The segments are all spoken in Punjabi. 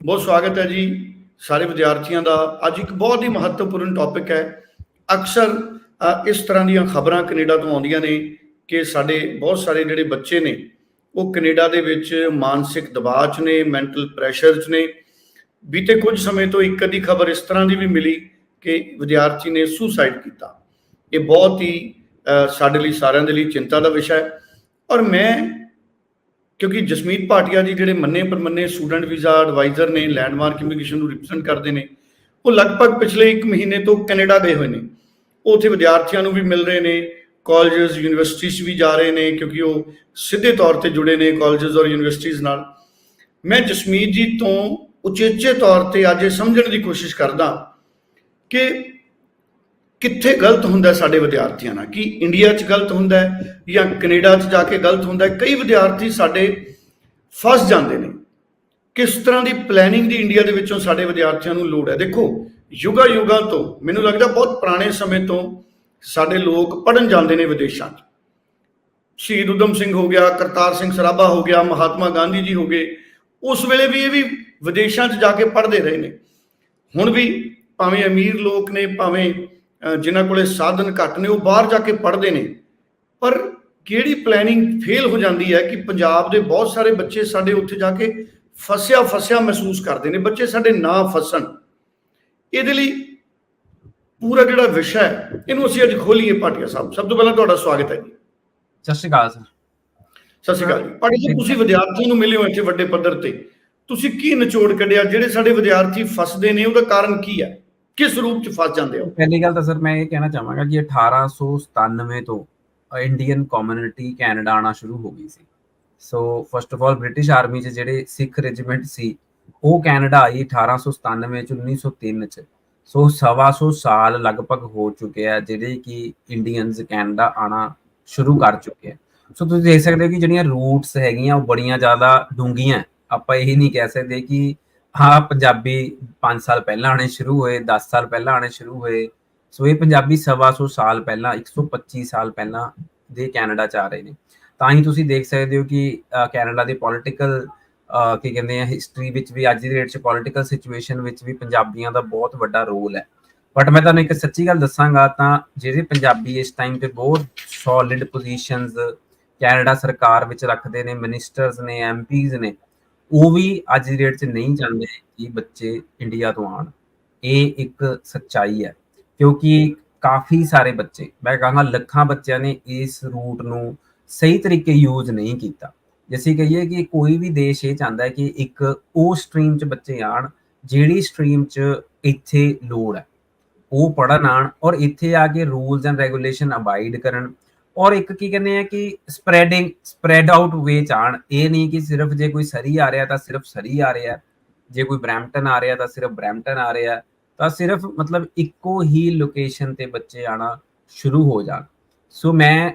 ਬਹੁਤ ਸਵਾਗਤ ਹੈ ਜੀ ਸਾਰੇ ਵਿਦਿਆਰਥੀਆਂ ਦਾ। ਅੱਜ ਇੱਕ ਬਹੁਤ ਹੀ ਮਹੱਤਵਪੂਰਨ ਟੌਪਿਕ ਹੈ। ਅਕਸਰ ਇਸ ਤਰ੍ਹਾਂ ਦੀਆਂ ਖਬਰਾਂ ਕੈਨੇਡਾ ਤੋਂ ਆਉਂਦੀਆਂ ਨੇ ਕਿ ਸਾਡੇ ਬਹੁਤ ਸਾਰੇ ਜਿਹੜੇ ਬੱਚੇ ਨੇ, ਉਹ ਕੈਨੇਡਾ ਦੇ ਵਿੱਚ ਮਾਨਸਿਕ ਦਬਾਅ 'ਚ ਨੇ ਮੈਂਟਲ ਪ੍ਰੈਸ਼ਰ 'ਚ ਨੇ। ਬੀਤੇ ਕੁਝ ਸਮੇਂ ਤੋਂ ਇੱਕ ਅੱਧੀ ਖਬਰ ਇਸ ਤਰ੍ਹਾਂ ਦੀ ਵੀ ਮਿਲੀ ਕਿ ਵਿਦਿਆਰਥੀ ਨੇ ਸੁਸਾਈਡ ਕੀਤਾ। ਇਹ ਬਹੁਤ ਹੀ ਸਾਡੇ ਲਈ ਸਾਰਿਆਂ ਦੇ ਲਈ ਚਿੰਤਾ ਦਾ ਵਿਸ਼ਾ ਹੈ। ਔਰ ਮੈਂ ਕਿਉਂਕਿ ਜਸਮੀਤ ਭਾਟੀਆ ਜੀ ਜਿਹੜੇ ਮੰਨੇ ਪਰਮੰਨੇ ਸਟੂਡੈਂਟ ਵੀਜ਼ਾ ਐਡਵਾਈਜ਼ਰ ਨੇ ਲੈਂਡਮਾਰਕ ਇਮੀਗ੍ਰੇਸ਼ਨ ਨੂੰ ਰਿਪਰੈਜ਼ੈਂਟ ਕਰਦੇ ਨੇ, ਉਹ ਲਗਭਗ ਪਿਛਲੇ 1 ਮਹੀਨੇ ਤੋਂ ਕੈਨੇਡਾ ਗਏ ਹੋਏ ਨੇ। ਉਹ ਉੱਥੇ ਵਿਦਿਆਰਥੀਆਂ ਨੂੰ ਵੀ ਮਿਲ ਰਹੇ ਨੇ ਕਾਲਜਸ ਯੂਨੀਵਰਸਿਟੀਜ਼ ਵੀ ਜਾ ਰਹੇ ਨੇ ਕਿਉਂਕਿ ਉਹ ਸਿੱਧੇ ਤੌਰ ਤੇ ਜੁੜੇ ਨੇ ਕਾਲਜਸ ਔਰ ਯੂਨੀਵਰਸਿਟੀਜ਼ ਨਾਲ। ਮੈਂ ਜਸਮੀਤ ਜੀ ਤੋਂ ਉਚੇਚੇ ਤੌਰ ਤੇ ਅੱਜ ਇਹ ਸਮਝਣ ਦੀ ਕੋਸ਼ਿਸ਼ ਕਰਦਾ ਕਿ ਕਿੱਥੇ ਗਲਤ ਹੁੰਦਾ ਸਾਡੇ ਵਿਦਿਆਰਥੀਆਂ ਨਾਲ? ਕੀ ਇੰਡੀਆ 'ਚ ਗਲਤ ਹੁੰਦਾ ਜਾਂ ਕੈਨੇਡਾ 'ਚ ਜਾ ਕੇ ਗਲਤ ਹੁੰਦਾ ਕਈ ਵਿਦਿਆਰਥੀ ਸਾਡੇ ਫਸ ਜਾਂਦੇ ਨੇ। ਕਿਸ ਤਰ੍ਹਾਂ ਦੀ ਪਲੈਨਿੰਗ ਦੀ ਇੰਡੀਆ ਦੇ ਵਿੱਚੋਂ ਸਾਡੇ ਵਿਦਿਆਰਥੀਆਂ ਨੂੰ ਲੋੜ ਹੈ? ਦੇਖੋ ਯੁਗਾ ਯੁਗਾ ਤੋਂ ਮੈਨੂੰ ਲੱਗਦਾ ਬਹੁਤ ਪੁਰਾਣੇ ਸਮੇਂ ਤੋਂ ਸਾਡੇ ਲੋਕ ਪੜਨ ਜਾਂਦੇ ਨੇ ਵਿਦੇਸ਼ਾਂ 'ਚ। ਸ਼ਹੀਦ ਉਦਮ ਸਿੰਘ ਹੋ ਗਿਆ, ਕਰਤਾਰ ਸਿੰਘ ਸਰਾਭਾ ਹੋ ਗਿਆ, ਮਹਾਤਮਾ ਗਾਂਧੀ ਜੀ ਹੋ ਗਏ। ਉਸ ਵੇਲੇ ਵੀ ਇਹ ਵੀ ਵਿਦੇਸ਼ਾਂ 'ਚ ਜਾ ਕੇ ਪੜ੍ਹਦੇ ਰਹੇ ਨੇ। ਹੁਣ ਵੀ ਭਾਵੇਂ ਅਮੀਰ ਲੋਕ ਨੇ, ਭਾਵੇਂ ਜਿਨ੍ਹਾਂ ਕੋਲੇ ਸਾਧਨ ਘੱਟ ਨੇ ਉਹ ਬਾਹਰ ਜਾ ਕੇ ਪੜ੍ਹਦੇ ਨੇ। ਪਰ ਕਿਹੜੀ ਪਲੈਨਿੰਗ ਫੇਲ ਹੋ ਜਾਂਦੀ ਹੈ ਕਿ ਪੰਜਾਬ ਦੇ ਬਹੁਤ ਸਾਰੇ ਬੱਚੇ ਸਾਡੇ ਉੱਥੇ ਜਾ ਕੇ ਫਸਿਆ ਫਸਿਆ ਮਹਿਸੂਸ ਕਰਦੇ ਨੇ ਬੱਚੇ ਸਾਡੇ ਨਾ ਫਸਣ। ਇਹਦੇ ਲਈ ਪੂਰਾ ਜਿਹੜਾ ਵਿਸ਼ਾ ਹੈ ਇਹਨੂੰ ਅਸੀਂ ਅੱਜ ਖੋਲੀਏ ਭਾਟੀਆ ਸਾਹਿਬ। ਸਭ ਤੋਂ ਪਹਿਲਾਂ ਤੁਹਾਡਾ ਸਵਾਗਤ ਹੈ ਜੀ। ਸਤਿ ਸ਼੍ਰੀ ਅਕਾਲ ਸਰ। ਸਤਿ ਸ਼੍ਰੀ ਅਕਾਲ ਜੀ। ਭਾਟੀਆ ਸਾਹਿਬ ਤੁਸੀਂ ਵਿਦਿਆਰਥੀਆਂ ਨੂੰ ਮਿਲੇ ਹੋ ਇੱਥੇ ਵੱਡੇ ਪੱਧਰ ਤੇ। ਤੁਸੀਂ ਕੀ ਨਿਚੋੜ ਕੱਢਿਆ? ਜਿਹੜੇ ਸਾਡੇ ਵਿਦਿਆਰਥੀ ਫਸਦੇ ਨੇ ਉਹਦਾ ਕਾਰਨ ਕੀ ਹੈ? ਕਿਸ ਰੂਪ ਚ ਫਸ ਜਾਂਦੇ ਹੋ? ਪਹਿਲੀ ਗੱਲ ਤਾਂ ਸਰ ਮੈਂ ਇਹ ਕਹਿਣਾ ਚਾਹਾਂਗਾ ਕਿ 1897 ਤੋਂ ਇੰਡੀਅਨ ਕਮਿਊਨਿਟੀ ਕੈਨੇਡਾ ਆਣਾ ਸ਼ੁਰੂ ਹੋ ਗਈ ਸੀ। So first of all British army 'ਚ ਜਿਹੜੇ ਸਿੱਖ ਰੈਜੀਮੈਂਟ ਸੀ, ਉਹ ਕੈਨੇਡਾ ਆਈ 1897 ਚ 1903 ਚ। ਸੋ ਸਵਾ ਸੌ ਸਾਲ ਲਗਭਗ ਹੋ ਚੁੱਕੇ ਆ, ਜਿਹੜੇ ਕਿ ਇੰਡੀਅਨਸ ਕੈਨੇਡਾ ਆਣਾ ਸ਼ੁਰੂ ਕਰ ਚੁੱਕੇ ਆ। ਸੋ ਤੁਸੀਂ ਦੇਖ ਸਕਦੇ ਹੋ ਕਿ ਜਿਹੜੀਆਂ ਰੂਟਸ ਹੈਗੀਆਂ, ਉਹ ਬੜੀਆਂ ਜ਼ਿਆਦਾ ਡੂੰਘੀਆਂ। ਆਪਾਂ ਇਹ ਨਹੀਂ ਕਹਿ ਸਕਦੇ ਕਿ ਹਾਂ, ਪੰਜਾਬੀ 5 ਸਾਲ ਪਹਿਲਾਂ ਆਣੇ ਸ਼ੁਰੂ ਹੋਏ 10 ਸਾਲ ਪਹਿਲਾਂ ਆਣੇ ਸ਼ੁਰੂ ਹੋਏ। ਸੋ ਇਹ ਪੰਜਾਬੀ ਸਵਾ ਸੌ ਸਾਲ ਪਹਿਲਾਂ 125 ਸਾਲ ਪਹਿਲਾਂ ਦੇ ਕੈਨੇਡਾ ਚ ਆ ਰਹੇ ਨੇ। ਤਾਂ ਹੀ ਤੁਸੀਂ ਦੇਖ ਸਕਦੇ ਹੋ ਕਿ ਕੈਨੇਡਾ ਦੇ ਪੋਲਿਟੀਕਲ ਕੀ ਕਹਿੰਦੇ ਆ ਹਿਸਟਰੀ ਵਿੱਚ ਵੀ, ਅੱਜ ਦੀ ਡੇਟ 'ਚ ਪੋਲਿਟੀਕਲ ਸਿਚੁਏਸ਼ਨ ਵਿੱਚ ਵੀ ਪੰਜਾਬੀਆਂ ਦਾ ਬਹੁਤ ਵੱਡਾ ਰੋਲ ਹੈ। ਬਟ ਮੈਂ ਤੁਹਾਨੂੰ ਇੱਕ ਸੱਚੀ ਗੱਲ ਦੱਸਾਂਗਾ, ਤਾਂ ਜਿਹੜੇ ਪੰਜਾਬੀ ਇਸ ਟਾਈਮ ਤੇ ਬਹੁਤ ਸੋਲਿਡ ਪੋਜੀਸ਼ਨਸ ਕੈਨੇਡਾ ਸਰਕਾਰ ਵਿੱਚ ਰੱਖਦੇ ਨੇ ਮਿਨਿਸਟਰਸ ਨੇ ਐਮਪੀਜ਼ ਨੇ ਉਹ ਵੀ ਅੱਜ ਦੀ ਡੇਟ 'ਚ ਨਹੀਂ ਚਾਹੁੰਦੇ ਕਿ ਬੱਚੇ ਇੰਡੀਆ ਤੋਂ ਆਉਣ। ਇਹ ਇੱਕ ਸੱਚਾਈ ਹੈ, ਕਿਉਂਕਿ ਕਾਫੀ ਸਾਰੇ ਬੱਚੇ, ਮੈਂ ਕਹਾਂਗਾ ਲੱਖਾਂ ਬੱਚਿਆਂ ਨੇ ਇਸ ਰੂਟ ਨੂੰ ਸਹੀ ਤਰੀਕੇ ਯੂਜ਼ ਨਹੀਂ ਕੀਤਾ। ਜਿਵੇਂ ਕਹੀਏ ਕਿ ਕੋਈ ਵੀ ਦੇਸ਼ ਇਹ ਚਾਹੁੰਦਾ ਹੈ ਕਿ ਇੱਕ ਉਹ ਸਟਰੀਮ 'ਚ ਬੱਚੇ ਆਣ ਜਿਹੜੀ ਸਟਰੀਮ 'ਚ ਇੱਥੇ ਲੋੜ ਹੈ। ਉਹ ਪੜਨ ਆਣ ਔਰ ਇੱਥੇ ਆ ਕੇ ਰੂਲਸ ਐਂਡ ਰੈਗੂਲੇਸ਼ਨ ਅਬਾਈਡ ਕਰਨ। ਔਰ ਇੱਕ ਕੀ ਕਹਿੰਦੇ ਆ ਕਿ ਸਪਰੈਡਿੰਗ ਸਪਰੈਡ ਆਊਟ ਵੇ ਚ ਆਣ ਇਹ ਨਹੀਂ ਕਿ ਸਿਰਫ ਜੇ ਕੋਈ ਸਰੀ ਆ ਰਿਹਾ ਤਾਂ ਸਿਰਫ ਸਰੀ ਆ ਰਿਹਾ। ਜੇ ਕੋਈ ਬ੍ਰੈਂਪਟਨ ਆ ਰਿਹਾ ਤਾਂ ਸਿਰਫ ਬ੍ਰੈਂਪਟਨ ਆ ਰਿਹਾ। ਤਾਂ ਸਿਰਫ ਮਤਲਬ ਇੱਕੋ ਹੀ ਲੋਕੇਸ਼ਨ ਤੇ ਬੱਚੇ ਆਣਾ ਸ਼ੁਰੂ ਹੋ ਜਾਣ। ਸੋ ਮੈਂ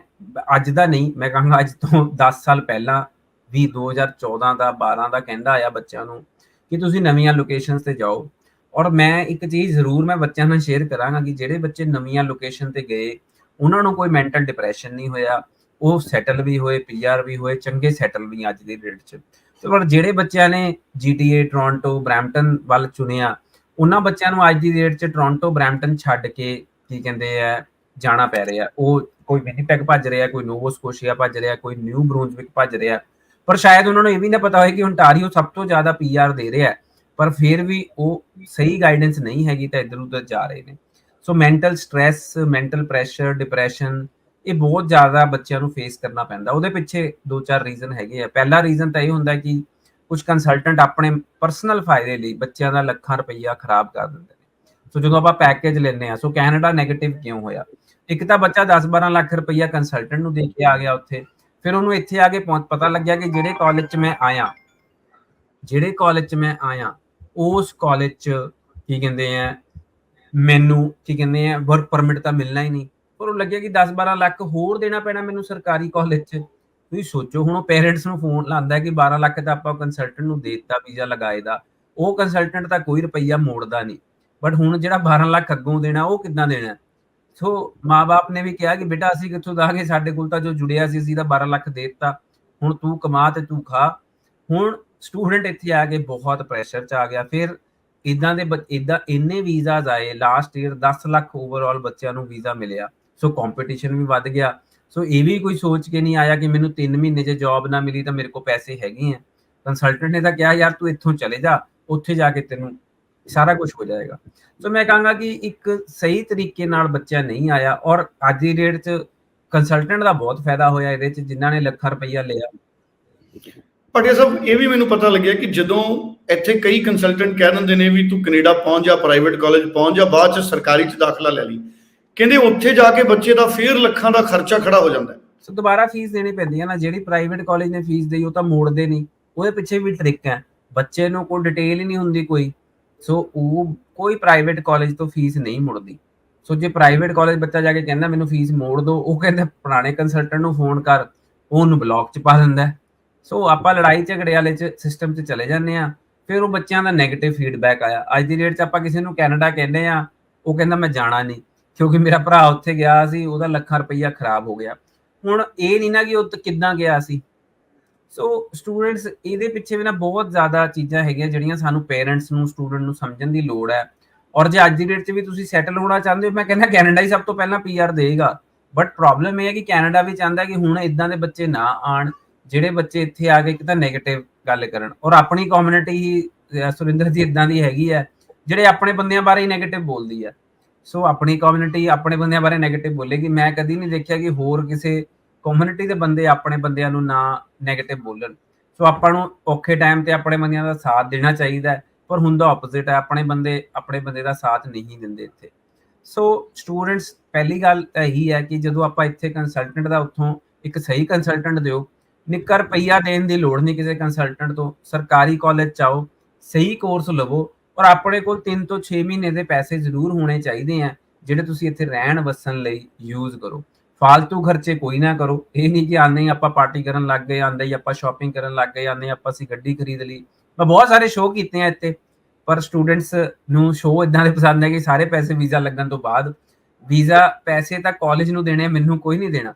ਅੱਜ ਦਾ ਨਹੀਂ, ਮੈਂ ਕਹਾਂਗਾ ਅੱਜ ਤੋਂ 10 ਸਾਲ ਪਹਿਲਾਂ ਵੀ 2014 ਦਾ 12 ਦਾ ਕਹਿੰਦਾ ਆਇਆ ਬੱਚਿਆਂ ਨੂੰ ਕਿ ਤੁਸੀਂ ਨਵੀਆਂ ਲੋਕੇਸ਼ਨਸ ਤੇ ਜਾਓ। ਔਰ ਮੈਂ ਇੱਕ ਚੀਜ਼ ਜ਼ਰੂਰ ਮੈਂ ਬੱਚਿਆਂ ਨਾਲ ਸ਼ੇਅਰ ਕਰਾਂਗਾ ਕਿ ਜਿਹੜੇ ਬੱਚੇ ਨਵੀਆਂ ਲੋਕੇਸ਼ਨ ਤੇ ਗਏ ਉਹਨਾਂ ਨੂੰ ਕੋਈ ਮੈਂਟਲ ਡਿਪਰੈਸ਼ਨ ਨਹੀਂ ਹੋਇਆ, ਉਹ ਸੈਟਲ ਵੀ ਹੋਏ ਪੀਆਰ ਵੀ ਹੋਏ, ਚੰਗੇ ਸੈਟਲ ਵੀ ਅੱਜ ਦੀ ਡੇਟ 'ਚ। ਤੇ ਪਰ ਜਿਹੜੇ ਬੱਚਿਆਂ ਨੇ ਜੀਟੀਏ ਟੋਰਾਂਟੋ ਬ੍ਰੈਂਪਟਨ ਵੱਲ ਚੁਣਿਆ, ਉਹਨਾਂ ਬੱਚਿਆਂ ਨੂੰ ਅੱਜ ਦੀ ਡੇਟ 'ਚ ਟੋਰਾਂਟੋ ਬ੍ਰੈਂਪਟਨ ਛੱਡ ਕੇ ਕੀ ਕਹਿੰਦੇ ਆ, ਜਾਣਾ ਪੈ ਰਿਹਾ। ਉਹ ਕੋਈ ਵਿਨੀਪੈਗ ਭੱਜ ਰਿਹਾ, ਕੋਈ ਨੋਵੋ ਸਕੋਸ਼ੀਆ ਭੱਜ ਰਿਹਾ, ਕੋਈ ਨਿਊ ਬਰੂਨਜ਼ਵਿਕ ਭੱਜ ਰਿਹਾ। ਪਰ ਸ਼ਾਇਦ ਉਹਨਾਂ ਨੂੰ ਇਹ ਵੀ ਨਾ ਪਤਾ ਹੋਏ ਕਿ ontario ਸਭ ਤੋਂ ਜ਼ਿਆਦਾ ਪੀਆਰ ਦੇ ਰਿਹਾ ਪਰ ਫਿਰ ਵੀ ਉਹ ਸਹੀ ਗਾਈਡੈਂਸ ਨਹੀਂ ਹੈਗੀ ਤਾਂ ਇੱਧਰ ਉੱਧਰ ਜਾ ਰਹੇ ਨੇ। So mental stress mental pressure depression ਇਹ ਬਹੁਤ ਜ਼ਿਆਦਾ ਬੱਚਿਆਂ ਨੂੰ ਫੇਸ ਕਰਨਾ ਪੈਂਦਾ। ਉਹਦੇ ਪਿੱਛੇ ਦੋ ਚਾਰ ਰੀਜ਼ਨ ਹੈਗੇ ਆ। ਪਹਿਲਾ ਰੀਜ਼ਨ ਤਾਂ ਇਹ ਹੁੰਦਾ ਕਿ ਕੁਝ ਕੰਸਲਟੈਂਟ ਆਪਣੇ ਪਰਸਨਲ ਫਾਇਦੇ ਲਈ ਬੱਚਿਆਂ ਦਾ ਲੱਖਾਂ ਰੁਪਈਆ ਖਰਾਬ ਕਰ ਦਿੰਦੇ ਨੇ। ਸੋ ਜਦੋਂ ਆਪਾਂ ਪੈਕੇਜ ਲੈਂਦੇ ਆ ਸੋ ਕੈਨੇਡਾ ਨੈਗੇਟਿਵ ਕਿਉਂ ਹੋਇਆ? ਇੱਕ ਤਾਂ ਬੱਚਾ 10-12 ਲੱਖ ਰੁਪਈਆ ਕੰਸਲਟੈਂਟ ਨੂੰ ਦੇ ਕੇ ਆ ਗਿਆ ਉੱਥੇ। ਫਿਰ ਉਹਨੂੰ ਇੱਥੇ ਆ ਕੇ ਪਤਾ ਲੱਗਿਆ ਕਿ ਜਿਹੜੇ ਕਾਲਜ 'ਚ ਮੈਂ ਆਇਆ, ਜਿਹੜੇ ਕਾਲਜ 'ਚ ਮੈਂ ਆਇਆ, ਉਸ ਕਾਲਜ 'ਚ ਕੀ ਕਹਿੰਦੇ ਆ ਮੈਨੂੰ, ਕੀ ਕਹਿੰਦੇ ਆ ਵਰਕ ਪਰਮਿਟ ਤਾਂ ਮਿਲਣਾ ਹੀ ਨਹੀਂ। ਪਰ ਉਹ ਲੱਗਿਆ ਕਿ 10-12 ਲੱਖ ਹੋਰ ਦੇਣਾ ਪੈਣਾ ਮੈਨੂੰ ਸਰਕਾਰੀ ਕਾਲਜ 'ਚ। ਤੁਸੀਂ ਸੋਚੋ, ਹੁਣ ਉਹ ਪੇਰੈਂਟਸ ਨੂੰ ਫੋਨ ਲਾਉਂਦਾ ਕਿ 12 ਲੱਖ ਤਾਂ ਆਪਾਂ ਕੰਸਲਟੈਂਟ ਨੂੰ ਦੇ ਦਿੱਤਾ, ਵੀਜ਼ਾ ਲਗਾਏ ਉਹ ਕੰਸਲਟੈਂਟ ਤਾਂ ਕੋਈ ਰੁਪਈਆ ਮੋੜਦਾ ਨਹੀਂ। ਬਟ ਹੁਣ ਜਿਹੜਾ 12 ਲੱਖ ਅੱਗੋਂ ਦੇਣਾ, ਉਹ ਕਿੱਦਾਂ ਦੇਣਾ? ਸੋ ਮਾਪੇ ਨੇ ਵੀ ਕਿਹਾ ਕਿ ਬੇਟਾ, ਅਸੀਂ ਕਿੱਥੋਂ ਦਾਂਗੇ? ਸਾਡੇ ਕੋਲ ਤਾਂ ਜੋ ਜੁੜਿਆ ਸੀ, ਅਸੀਂ ਤਾਂ 12 ਲੱਖ ਦੇ ਦਿੱਤਾ। ਹੁਣ ਤੂੰ ਕਮਾ ਤੇ ਤੂੰ ਖਾ। ਹੁਣ ਸਟੂਡੈਂਟ ਇੱਥੇ ਆ ਕੇ ਬਹੁਤ ਪ੍ਰੈਸ਼ਰ ਚ ਆ ਗਿਆ। ਫਿਰ ਇਦਾਂ ਦੇ ਇਦਾਂ ਇੰਨੇ ਵੀਜ਼ਾਸ ਆਏ ਲਾਸਟ ਈਅਰ 10 ਲੱਖ ਓਵਰਆਲ ਬੱਚਿਆਂ ਨੂੰ ਵੀਜ਼ਾ ਮਿਲਿਆ ਸੋ ਕੰਪੀਟੀਸ਼ਨ ਵੀ ਵੱਧ ਗਿਆ ਸੋ ਇਹ ਵੀ ਕੋਈ ਸੋਚ ਕੇ ਨਹੀਂ ਆਇਆ ਕਿ ਮੈਨੂੰ 3 ਮਹੀਨੇ 'ਚ ਜੌਬ ਨਾ ਮਿਲੀ ਤਾਂ ਮੇਰੇ ਕੋਲ ਪੈਸੇ ਹੈਗੇ ਆ। ਕੰਸਲਟੈਂਟ ਨੇ ਤਾਂ ਕਿਹਾ, ਯਾਰ ਤੂੰ ਇੱਥੋਂ ਚਲੇ ਜਾ, ਉੱਥੇ ਜਾ ਕੇ ਤੈਨੂੰ ਸਾਰਾ ਕੁਝ ਹੋ ਜਾਏਗਾ। ਸੋ ਮੈਂ ਕਹਾਂਗਾ ਕਿ ਇੱਕ ਸਹੀ ਤਰੀਕੇ ਨਾਲ ਬੱਚਾ ਨਹੀਂ ਆਇਆ ਔਰ ਅੱਜ ਦੀ ਡੇਟ 'ਚ ਕੰਸਲਟੈਂਟ ਦਾ ਬਹੁਤ ਫਾਇਦਾ ਹੋਇਆ, ਇਹਦੇ 'ਚ ਜਿਨ੍ਹਾਂ ਨੇ ਲੱਖਾਂ ਰੁਪਈਆ ਲਿਆ। ਪਟਿਆ ਸਾਹਿਬ, ਇਹ ਵੀ ਮੈਨੂੰ ਪਤਾ ਲੱਗਿਆ ਕਿ ਜਦੋਂ ਇੱਥੇ ਕਈ ਕੰਸਲਟੈਂਟ ਕਹਿ ਦਿੰਦੇ ਨੇ ਵੀ ਤੂੰ ਕੈਨੇਡਾ ਪਹੁੰਚ ਜਾ ਪ੍ਰਾਈਵੇਟ ਕਾਲਜ ਪਹੁੰਚ ਜਾ, ਬਾਅਦ ਚ ਸਰਕਾਰੀ ਚ ਦਾਖਲਾ ਲੈ ਲਈ। ਕਹਿੰਦੇ ਉੱਥੇ ਜਾ ਕੇ ਬੱਚੇ ਦਾ ਫੇਰ ਲੱਖਾਂ ਦਾ ਖਰਚਾ ਖੜਾ ਹੋ ਜਾਂਦਾ। ਸੋ ਦੁਬਾਰਾ ਫੀਸ ਦੇਣੀ ਪੈਂਦੀ ਹੈ ਨਾ, ਜਿਹੜੀ ਪ੍ਰਾਈਵੇਟ ਕਾਲਜ ਨੇ ਫੀਸ ਦੇਈ, ਉਹ ਤਾਂ ਮੋੜਦੇ ਨਹੀਂ। ਉਹਦੇ ਪਿੱਛੇ ਵੀ ਟ੍ਰਿਕ ਹੈ। ਬੱਚੇ ਨੂੰ ਕੋਈ ਡਿਟੇਲ ਹੀ ਨਹੀਂ ਹੁੰਦੀ ਕੋਈ। ਸੋ ਉਹ ਕੋਈ ਪ੍ਰਾਈਵੇਟ ਕਾਲਜ ਤੋਂ ਫੀਸ ਨਹੀਂ ਮੁੜਦੀ। ਸੋ ਜੇ ਪ੍ਰਾਈਵੇਟ ਕਾਲਜ ਬੱਚਾ ਜਾ ਕੇ ਕਹਿੰਦਾ, ਮੈਨੂੰ ਫੀਸ ਮੋੜ ਦਿਓ ਉਹ ਕਹਿੰਦਾ, ਪੁਰਾਣੇ ਕੰਸਲਟੈਂਟ ਨੂੰ ਫੋਨ ਕਰ, ਉਹਨੂੰ ਬਲੌਕ 'ਚ ਪਾ ਦਿੰਦਾ ਸੋ ਆਪਾਂ ਲੜਾਈ ਝਗੜੇ ਵਾਲੇ 'ਚ ਸਿਸਟਮ 'ਚ ਚਲੇ ਜਾਂਦੇ ਆ ਫਿਰ ਉਹ ਬੱਚਿਆਂ ਦਾ 네ਗੇਟਿਵ ਫੀਡਬੈਕ ਆਇਆ। ਅੱਜ ਦੀ ਡੇਟ 'ਚ ਆਪਾਂ ਕਿਸੇ ਨੂੰ ਕੈਨੇਡਾ ਕਹਿੰਦੇ ਆ ਉਹ ਕਹਿੰਦਾ ਮੈਂ ਜਾਣਾ ਨਹੀਂ। ਕਿਉਂਕਿ ਮੇਰਾ ਭਰਾ ਉੱਥੇ ਗਿਆ ਸੀ, ਉਹਦਾ ਲੱਖਾਂ ਰੁਪਈਆ ਖਰਾਬ ਹੋ ਗਿਆ। ਹੁਣ ਇਹ ਨਹੀਂ ਨਾ ਕਿ ਉਹ ਕਿੱਦਾਂ ਗਿਆ ਸੀ। ਸੋ ਸਟੂਡੈਂਟਸ ਇਹਦੇ ਪਿੱਛੇ ਵੀ ਨਾ ਬਹੁਤ ਜ਼ਿਆਦਾ ਚੀਜ਼ਾਂ ਹੈਗੀਆਂ ਜਿਹੜੀਆਂ ਸਾਨੂੰ ਪੇਰੈਂਟਸ ਨੂੰ ਸਟੂਡੈਂਟ ਨੂੰ ਸਮਝਣ ਦੀ ਲੋੜ ਹੈ। ਔਰ ਜੇ ਅੱਜ ਦੀ ਡੇਟ 'ਚ ਵੀ ਤੁਸੀਂ ਸੈਟਲ ਹੋਣਾ ਚਾਹੁੰਦੇ ਹੋ, ਮੈਂ ਕਹਿੰਦਾ ਕੈਨੇਡਾ ਹੀ ਸਭ ਤੋਂ ਪਹਿਲਾਂ ਪੀਆਰ ਦੇਗਾ ਬਟ ਪ੍ਰੋਬਲਮ ਇਹ ਹੈ ਕਿ ਕੈਨੇਡਾ ਵੀ ਚਾਹੁੰਦਾ ਕਿ ਹੁਣ ਇਦਾਂ ਦੇ ਬੱਚੇ ਨਾ ਆਣ ਜਿਹੜੇ ਬੱਚੇ ਇੱਥੇ ਆ ਕੇ ਇੱਕ ਤਾਂ 네ਗੇਟਿਵ ਗੱਲ ਕਰਨ, ਔਰ ਆਪਣੀ ਕਮਿਊਨਿਟੀ ਹੀ ਸੁਰਿੰਦਰ ਜੀ ਇਦਾਂ ਦੀ ਹੈਗੀ ਹੈ, ਜਿਹੜੇ ਆਪਣੇ ਬੰਦਿਆਂ ਬਾਰੇ ਹੀ ਨੈਗੇਟਿਵ ਬੋਲਦੀ ਹੈ। ਸੋ ਆਪਣੀ ਕਮਿਊਨਿਟੀ ਆਪਣੇ ਬੰਦਿਆਂ ਬਾਰੇ ਨੈਗੇਟਿਵ ਬੋਲੇਗੀ। ਮੈਂ ਕਦੀ ਨਹੀਂ ਦੇਖਿਆ ਕਿ ਹੋਰ ਕਿਸੇ ਕਮਿਊਨਿਟੀ ਦੇ ਬੰਦੇ ਆਪਣੇ ਬੰਦਿਆਂ ਨੂੰ ਨਾ ਨੈਗੇਟਿਵ ਬੋਲਣ। ਸੋ ਆਪਾਂ ਨੂੰ ਔਖੇ ਟਾਈਮ ਤੇ ਆਪਣੇ ਬੰਦਿਆਂ ਦਾ ਸਾਥ ਦੇਣਾ ਚਾਹੀਦਾ ਪਰ ਹੁੰਦਾ ਆਪੋਜ਼ਿਟ ਹੈ। ਆਪਣੇ ਬੰਦੇ ਆਪਣੇ ਬੰਦੇ ਦਾ ਸਾਥ ਨਹੀਂ ਦਿੰਦੇ ਇੱਥੇ। ਸੋ ਸਟੂਡੈਂਟਸ ਪਹਿਲੀ ਗੱਲ ਇਹੀ ਹੈ ਕਿ ਜਦੋਂ ਆਪਾਂ ਇੱਥੇ ਕੰਸਲਟੈਂਟ ਦਾ ਉੱਥੋਂ ਇੱਕ ਸਹੀ ਕੰਸਲਟੈਂਟ ਦਿਓ ਨਿੱਕਾ ਰੁਪਈਆ ਦੇਣ ਦੀ ਲੋੜ ਨਹੀਂ ਕਿਸੇ ਕੰਸਲਟੈਂਟ ਤੋਂ। ਸਰਕਾਰੀ ਕਾਲਜ ਚਾਓ ਸਹੀ ਕੋਰਸ ਲਵੋ ਔਰ ਆਪਣੇ ਕੋਲ 3 ਤੋਂ 6 ਮਹੀਨੇ ਦੇ ਪੈਸੇ ਜ਼ਰੂਰ ਹੋਣੇ ਚਾਹੀਦੇ ਆ, ਜਿਹੜੇ ਤੁਸੀਂ ਇੱਥੇ ਰਹਿਣ ਵਸਣ ਲਈ ਯੂਜ਼ ਕਰੋ। ਫालतू ਖਰਚੇ ਕੋਈ ਨਾ ਕਰੋ। ਇਹ ਨਹੀਂ ਕਿ ਆਂਦੇ ਹੀ ਆਪਾਂ ਪਾਰਟੀ ਕਰਨ ਲੱਗ ਗਏ, ਆਂਦੇ ਹੀ ਆਪਾਂ ਸ਼ਾਪਿੰਗ ਕਰਨ ਲੱਗ ਗਏ, ਆਂਦੇ ਆਪਾਂ ਅਸੀਂ ਗੱਡੀ ਖਰੀਦ ਲਈ। ਮੈਂ ਬਹੁਤ ਸਾਰੇ ਸ਼ੋਅ ਕੀਤੇ ਆ ਇੱਥੇ, ਪਰ ਸਟੂਡੈਂਟਸ ਨੂੰ ਸ਼ੋਅ ਇਦਾਂ ਦੇ ਪਸੰਦ ਹੈ ਕਿ ਸਾਰੇ ਪੈਸੇ ਵੀਜ਼ਾ ਲੱਗਣ ਤੋਂ ਬਾਅਦ। ਵੀਜ਼ਾ ਪੈਸੇ ਤਾਂ ਕਾਲਜ ਨੂੰ ਦੇਣੇ ਆ, ਮੈਨੂੰ ਕੋਈ ਨਹੀਂ ਦੇਣਾ।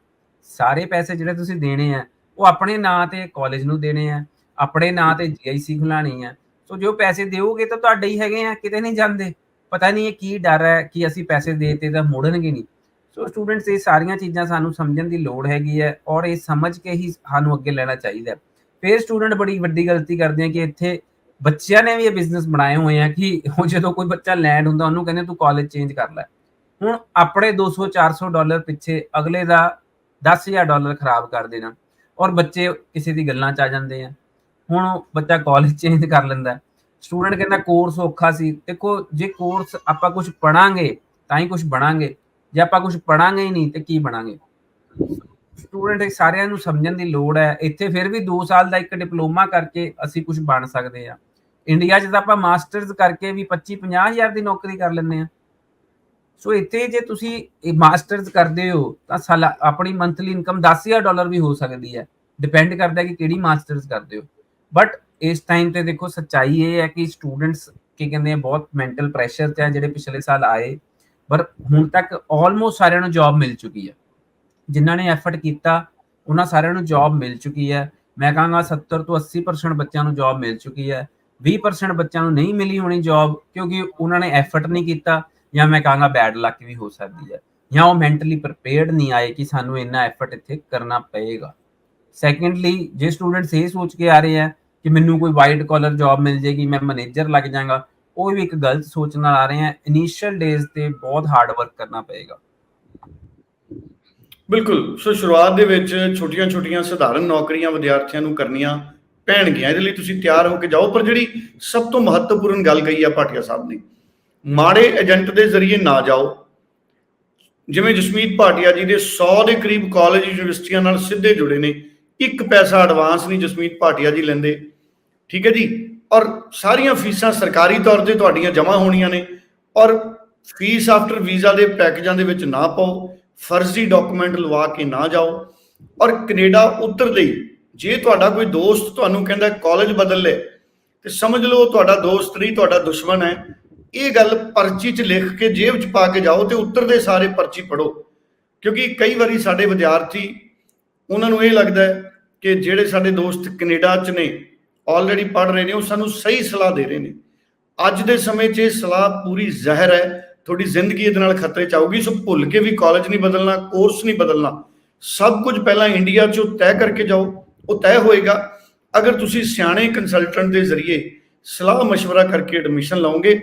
ਸਾਰੇ ਪੈਸੇ ਜਿਹੜੇ ਤੁਸੀਂ ਦੇਣੇ ਆ ਉਹ ਆਪਣੇ ਨਾਂ ਤੇ ਕਾਲਜ ਨੂੰ ਦੇਣੇ ਆ, ਆਪਣੇ ਨਾਂ ਤੇ ਜੀਆਈਸੀ ਖੁਲਾਣੀ ਆ। ਸੋ ਜੋ ਪੈਸੇ ਦਿਓਗੇ ਤਾਂ ਤੁਹਾਡੇ ਹੀ ਹੈਗੇ ਆ, ਕਿਤੇ ਨਹੀਂ ਜਾਂਦੇ। ਪਤਾ ਨਹੀਂ ਇਹ ਕੀ ਡਰ ਹੈ, ਕਿ ਅਸੀਂ ਪੈਸੇ ਦੇਤੇ ਤਾਂ ਮੋੜਨਗੇ ਨਹੀਂ। ਸੋ ਸਟੂਡੈਂਟਸ ਇਹ ਸਾਰੀਆਂ ਚੀਜ਼ਾਂ ਸਾਨੂੰ ਸਮਝਣ ਦੀ ਲੋੜ ਹੈਗੀ ਹੈ ਔਰ ਇਹ ਸਮਝ ਕੇ ਹੀ ਸਾਨੂੰ ਅੱਗੇ ਲੈਣਾ ਚਾਹੀਦਾ ਫਿਰ ਸਟੂਡੈਂਟ ਬੜੀ ਵੱਡੀ ਗਲਤੀ ਕਰਦੇ ਆ ਕਿ ਇੱਥੇ ਬੱਚਿਆਂ ਨੇ ਵੀ ਇਹ ਬਿਜ਼ਨਸ ਬਣਾਏ ਹੋਏ ਆ ਕਿ ਉਹ ਜਦੋਂ ਕੋਈ ਬੱਚਾ ਲੈਂਡ ਹੁੰਦਾ, ਉਹਨੂੰ ਕਹਿੰਦੇ ਤੂੰ ਕਾਲਜ ਚੇਂਜ ਕਰ ਲੈ। ਹੁਣ ਆਪਣੇ 200 400 ਡਾਲਰ ਪਿੱਛੇ ਅਗਲੇ ਦਾ 10000 ਡਾਲਰ ਖਰਾਬ ਕਰ ਦੇਣਾ। ਔਰ ਬੱਚੇ ਕਿਸੇ ਦੀ ਗੱਲਾਂ ਚ ਆ ਜਾਂਦੇ ਆ। ਹੁਣ ਬੱਚਾ ਕਾਲਜ ਚੇਂਜ ਕਰ ਲੈਂਦਾ ਸਟੂਡੈਂਟ ਕਹਿੰਦਾ ਕੋਰਸ ਔਖਾ ਸੀ। ਦੇਖੋ, ਜੇ ਕੋਰਸ ਆਪਾਂ ਕੁਝ ਪੜਾਂਗੇ ਤਾਂ ਹੀ ਕੁਝ ਬਣਾਂਗੇ। ਜੇ ਆਪਾਂ ਕੁਝ ਪੜਾਂਗੇ ਹੀ ਨਹੀਂ, ਤੇ ਕੀ ਬਣਾਂਗੇ? ਸਟੂਡੈਂਟ ਸਾਰਿਆਂ ਨੂੰ ਸਮਝਣ ਦੀ ਲੋੜ ਹੈ। ਇੱਥੇ ਫਿਰ ਵੀ 2 ਸਾਲ ਦਾ ਇੱਕ ਡਿਪਲੋਮਾ ਕਰਕੇ ਅਸੀਂ ਕੁਝ ਬਣ ਸਕਦੇ ਆ ਇੰਡੀਆ 'ਚ ਤਾਂ ਆਪਾਂ ਮਾਸਟਰਸ ਕਰਕੇ ਵੀ 25 ਹਜ਼ਾਰ ਦੀ ਨੌਕਰੀ ਕਰ ਲੈਂਦੇ ਆ ਸੋ ਇੱਥੇ ਜੇ ਤੁਸੀਂ ਇਹ ਮਾਸਟਰਸ ਕਰਦੇ ਹੋ, ਤਾਂ ਸਾਲਾ ਆਪਣੀ ਮੰਥਲੀ ਇਨਕਮ 10000 ਡਾਲਰ ਵੀ ਹੋ ਸਕਦੀ ਹੈ। ਡਿਪੈਂਡ ਕਰਦਾ ਹੈ ਕਿ ਕਿਹੜੀ ਮਾਸਟਰਸ ਕਰਦੇ ਹੋ। ਬਟ ਇਸ ਟਾਈਮ ਤੇ ਦੇਖੋ, ਸੱਚਾਈ ਇਹ ਹੈ ਕਿ ਸਟੂਡੈਂਟਸ ਕੀ ਕਹਿੰਦੇ ਆ, ਬਹੁਤ ਮੈਂਟਲ ਪ੍ਰੈਸ਼ਰ ਤੇ ਆ, ਜਿਹੜੇ ਪਿਛਲੇ ਸਾਲ ਆਏ। ਪਰ ਹੁਣ ਤੱਕ ਆਲਮੋਸਟ ਸਾਰਿਆਂ ਨੂੰ ਜੌਬ ਮਿਲ ਚੁੱਕੀ ਹੈ। ਜਿਨ੍ਹਾਂ ਨੇ ਐਫਰਟ ਕੀਤਾ, ਉਹਨਾਂ ਸਾਰਿਆਂ ਨੂੰ ਜੌਬ ਮਿਲ ਚੁੱਕੀ ਹੈ। ਮੈਂ ਕਹਾਂਗਾ 70 ਤੋਂ 80% ਬੱਚਿਆਂ ਨੂੰ ਜੌਬ ਮਿਲ ਚੁੱਕੀ ਹੈ। 20% ਬੱਚਿਆਂ ਨੂੰ ਨਹੀਂ ਮਿਲੀ ਹੋਣੀ ਜੌਬ ਕਿਉਂਕਿ ਉਹਨਾਂ ਨੇ ਐਫਰਟ ਨਹੀਂ ਕੀਤਾ। ਜਾਂ ਮੈਂ ਕਹਾਂਗਾ ਬੈਡ ਲੱਕ ਵੀ ਹੋ ਸਕਦੀ ਹੈ, ਜਾਂ ਉਹ ਮੈਂਟਲੀ ਪ੍ਰਿਪੇਅਰਡ ਨਹੀਂ ਆਏ ਕਿ ਸਾਨੂੰ ਇੰਨਾ ਐਫਰਟ ਇੱਥੇ ਕਰਨਾ ਪਏਗਾ। ਸੈਕੰਡਲੀ ਜੇ ਸਟੂਡੈਂਟਸ ਇਹ ਸੋਚ ਕੇ ਆ ਰਹੇ ਆ ਕਿ ਮੈਨੂੰ ਕੋਈ ਵਾਈਟ ਕਾਲਰ ਜੌਬ ਮਿਲ ਜੇਗੀ ਮੈਂ ਮੈਨੇਜਰ ਲੱਗ ਜਾਵਾਂਗਾ ਉਹ ਵੀ ਇੱਕ ਗਲਤ ਸੋਚ ਨਾਲ ਆ ਰਹੇ ਆ ਇਨੀਸ਼ੀਅਲ ਡੇਜ਼ ਤੇ ਬਹੁਤ ਹਾਰਡ ਵਰਕ ਕਰਨਾ ਪਏਗਾ। ਬਿਲਕੁਲ। ਸੋ ਸ਼ੁਰੂਆਤ ਦੇ ਵਿੱਚ ਛੋਟੀਆਂ-ਛੋਟੀਆਂ ਸਧਾਰਨ ਨੌਕਰੀਆਂ ਵਿਦਿਆਰਥੀਆਂ ਨੂੰ ਕਰਨੀਆਂ ਪੈਣਗੀਆਂ। ਇਹਦੇ ਲਈ ਤੁਸੀਂ ਤਿਆਰ ਹੋ ਕੇ ਜਾਓ, ਪਰ ਜਿਹੜੀ ਸਭ ਤੋਂ ਮਹੱਤਵਪੂਰਨ ਗੱਲ ਕਹੀ ਆ ਭਾਟੀਆ ਸਾਹਿਬ ਨੇ ਮਾੜੇ ਏਜੰਟ ਦੇ ਜ਼ਰੀਏ ਨਾ ਜਾਓ। ਜਿਵੇਂ ਜਸਮੀਤ ਭਾਟੀਆ ਜੀ ਦੇ 100 ਦੇ ਕਰੀਬ ਕਾਲਜ ਯੂਨੀਵਰਸਿਟੀਆਂ ਨਾਲ ਸਿੱਧੇ ਜੁੜੇ ਨੇ, ਇੱਕ ਪੈਸਾ ਐਡਵਾਂਸ ਨਹੀਂ ਜਸਮੀਤ ਭਾਟੀਆ ਜੀ ਲੈਂਦੇ। ਠੀਕ ਹੈ ਜੀ? ਔਰ ਸਾਰੀਆਂ ਫੀਸਾਂ ਸਰਕਾਰੀ ਤੌਰ ਤੇ ਤੁਹਾਡੀਆਂ ਜਮ੍ਹਾਂ ਹੋਣੀਆਂ ਨੇ। ਔਰ ਫੀਸ ਆਫਟਰ ਵੀਜ਼ਾ ਦੇ ਪੈਕੇਜਾਂ ਦੇ ਵਿੱਚ ਨਾ ਪਾਓ, ਫਰਜ਼ੀ ਡਾਕੂਮੈਂਟ ਲਵਾ ਕੇ ਨਾ ਜਾਓ। ਔਰ ਕੈਨੇਡਾ ਉਤਰਦੇ ਹੀ ਜੇ ਤੁਹਾਡਾ ਕੋਈ ਦੋਸਤ ਤੁਹਾਨੂੰ ਕਹਿੰਦਾ ਕਾਲਜ ਬਦਲ ਲੈ, ਤੇ ਸਮਝ ਲਓ ਤੁਹਾਡਾ ਦੋਸਤ ਨਹੀਂ, ਤੁਹਾਡਾ ਦੁਸ਼ਮਣ ਹੈ। ਇਹ ਗੱਲ ਪਰਚੀ 'ਚ ਲਿਖ ਕੇ ਜੇਬ 'ਚ ਪਾ ਕੇ ਜਾਓ ਤੇ ਉੱਤਰਦੇ ਸਾਰੇ ਪਰਚੀ ਪੜੋ ਕਿਉਂਕਿ ਕਈ ਵਾਰੀ ਸਾਡੇ ਵਿਦਿਆਰਥੀ ਉਹਨਾਂ ਨੂੰ ਇਹ ਲੱਗਦਾ ਹੈ ਕਿ ਜਿਹੜੇ ਸਾਡੇ ਦੋਸਤ ਕੈਨੇਡਾ 'ਚ ਨੇ ਆਲਰੇਡੀ ਪੜ ਰਹੇ ਨੇ ਉਹ ਸਾਨੂੰ ਸਹੀ ਸਲਾਹ ਦੇ ਰਹੇ ਨੇ ਅੱਜ ਦੇ ਸਮੇਂ 'ਚ ਇਹ ਸਲਾਹ ਪੂਰੀ ਜ਼ਹਿਰ ਹੈ ਤੁਹਾਡੀ ਜ਼ਿੰਦਗੀ ਇਹਦੇ ਨਾਲ ਖਤਰੇ 'ਚ ਆਊਗੀ ਸੋ ਭੁੱਲ ਕੇ ਵੀ ਕਾਲਜ ਨਹੀਂ ਬਦਲਣਾ ਕੋਰਸ ਨਹੀਂ ਬਦਲਣਾ ਸਭ ਕੁਝ ਪਹਿਲਾਂ ਇੰਡੀਆ 'ਚੋਂ ਤੈਅ ਕਰਕੇ ਜਾਓ ਉਹ ਤੈਅ ਹੋਏਗਾ ਅਗਰ ਤੁਸੀਂ ਸਿਆਣੇ ਕੰਸਲਟੈਂਟ ਦੇ ਜ਼ਰੀਏ ਸਲਾਹ مشورہ ਕਰਕੇ ਐਡਮਿਸ਼ਨ ਲਓਗੇ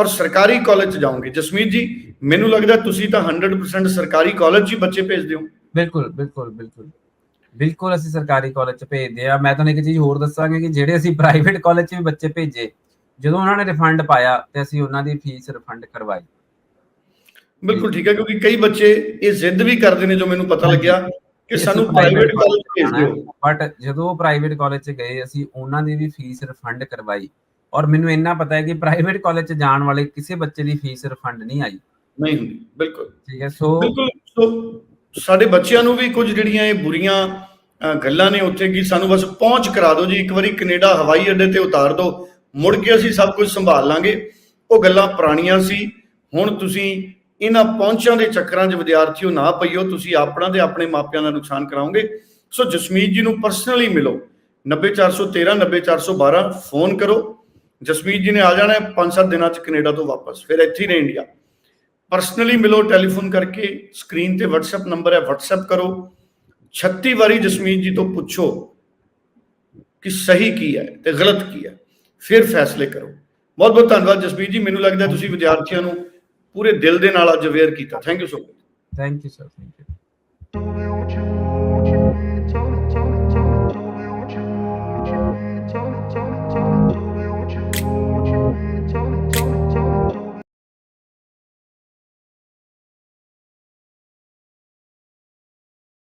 ਔਰ ਸਰਕਾਰੀ ਕਾਲਜ 'ਚ ਜਾਓਗੇ। ਜਸਮੀਤ ਜੀ ਮੈਨੂੰ ਲੱਗਦਾ ਤੁਸੀਂ ਤਾਂ 100% ਸਰਕਾਰੀ ਕਾਲਜ 'ਚ ਹੀ ਬੱਚੇ ਭੇਜਦੇ ਹੋ। ਬਿਲਕੁਲ ਬਿਲਕੁਲ ਬਿਲਕੁਲ। ਬਿਲਕੁਲ ਅਸੀਂ ਸਰਕਾਰੀ ਕਾਲਜ ਚ ਭੇਜਦੇ ਆ ਮੈਂ ਤੁਹਾਨੂੰ ਇੱਕ ਚੀਜ਼ ਹੋਰ ਦੱਸਾਂਗੇ ਕਿ ਜਿਹੜੇ ਅਸੀਂ ਪ੍ਰਾਈਵੇਟ ਕਾਲਜ ਚ ਵੀ ਬੱਚੇ ਭੇਜੇ ਜਦੋਂ ਉਹਨਾਂ ਨੇ ਰਿਫੰਡ ਪਾਇਆ ਤੇ ਅਸੀਂ ਉਹਨਾਂ ਦੀ ਫੀਸ ਰਿਫੰਡ ਕਰਵਾਈ। ਬਿਲਕੁਲ ਠੀਕ ਹੈ ਕਿਉਂਕਿ ਕਈ ਬੱਚੇ ਇਹ ਜ਼ਿੱਦ ਵੀ ਕਰਦੇ ਨੇ ਜੋ ਮੈਨੂੰ ਪਤਾ ਲੱਗਿਆ ਕਿ ਸਾਨੂੰ ਪ੍ਰਾਈਵੇਟ ਕਾਲਜ ਭੇਜ ਦਿਓ। ਬਟ ਜਦੋਂ ਉਹ ਪ੍ਰਾਈਵੇਟ ਕਾਲਜ ਚ ਗਏ ਅਸੀਂ ਉਹਨਾਂ ਦੀ ਵੀ ਫੀਸ ਰਿਫੰਡ ਕਰਵਾਈ। ਔਰ ਮੈਨੂੰ ਇੰਨਾ ਪਤਾ ਹੈ ਕਿ ਪ੍ਰਾਈਵੇਟ ਕਾਲਜ ਚ ਜਾਣ ਵਾਲੇ ਕਿਸੇ ਬੱਚੇ ਦੀ ਫੀਸ ਰਿਫੰਡ ਨਹੀਂ ਆਈ। ਨਹੀਂ ਹੁੰਦੀ ਬਿਲਕੁਲ। ਠੀਕ ਹੈ ਸੋ ਬਿਲਕੁਲ ਸੋ ਸਾਡੇ ਬੱਚਿਆਂ ਨੂੰ ਵੀ ਕੁਝ ਜਿਹੜੀਆਂ ਇਹ ਬੁਰੀਆਂ ਗੱਲਾਂ ਨੇ ਉੱਥੇ ਕਿ ਸਾਨੂੰ ਬਸ ਪਹੁੰਚ ਕਰਾ ਦਿਓ ਜੀ ਇੱਕ ਵਾਰੀ ਕੈਨੇਡਾ ਹਵਾਈ ਅੱਡੇ ਤੇ ਉਤਾਰ ਦਿਓ ਮੁੜ ਕੇ ਅਸੀਂ ਸਭ ਕੁਝ ਸੰਭਾਲ ਲਾਂਗੇ। ਉਹ ਗੱਲਾਂ ਪੁਰਾਣੀਆਂ ਸੀ ਹੁਣ ਤੁਸੀਂ ਇਹਨਾਂ ਪਹੁੰਚਾਂ ਦੇ ਚੱਕਰਾਂ 'ਚ ਵਿਦਿਆਰਥੀਓ ਨਾ ਪਈਓ ਤੁਸੀਂ ਆਪਣਾ ਤੇ ਆਪਣੇ ਮਾਪਿਆਂ ਦਾ ਨੁਕਸਾਨ ਕਰਾਓਗੇ। ਸੋ ਜਸਮੀਤ ਜੀ ਨੂੰ ਪਰਸਨਲੀ ਮਿਲੋ। 90413 90412 ਫੋਨ ਕਰੋ। ਜਸਮੀਤ ਜੀ ਨੇ ਆ ਜਾਣਾ 5-7 ਦਿਨਾਂ 'ਚ ਕੈਨੇਡਾ ਤੋਂ ਵਾਪਸ, ਫਿਰ ਇੱਥੇ ਹੀ ਨੇ ਇੰਡੀਆ। ਪਰਸਨਲੀ ਮਿਲੋ ਟੈਲੀਫੋਨ ਕਰਕੇ ਸਕਰੀਨ ਤੇ WhatsApp ਨੰਬਰ ਹੈ, WhatsApp ਕਰੋ। 36 ਵਾਰੀ ਜਸਮੀਤ ਜੀ ਤੋਂ ਪੁੱਛੋ ਕਿ ਸਹੀ ਕੀ ਹੈ ਤੇ ਗਲਤ ਕੀ ਹੈ, ਫਿਰ ਫੈਸਲੇ ਕਰੋ। ਬਹੁਤ ਬਹੁਤ ਧੰਨਵਾਦ ਜਸਮੀਤ ਜੀ, ਮੈਨੂੰ ਲੱਗਦਾ ਤੁਸੀਂ ਵਿਦਿਆਰਥੀਆਂ ਨੂੰ ਪੂਰੇ ਦਿਲ ਦੇ ਨਾਲ ਅੱਜ ਅਵੇਅਰ ਕੀਤਾ। Thank you so much thank you sir thank you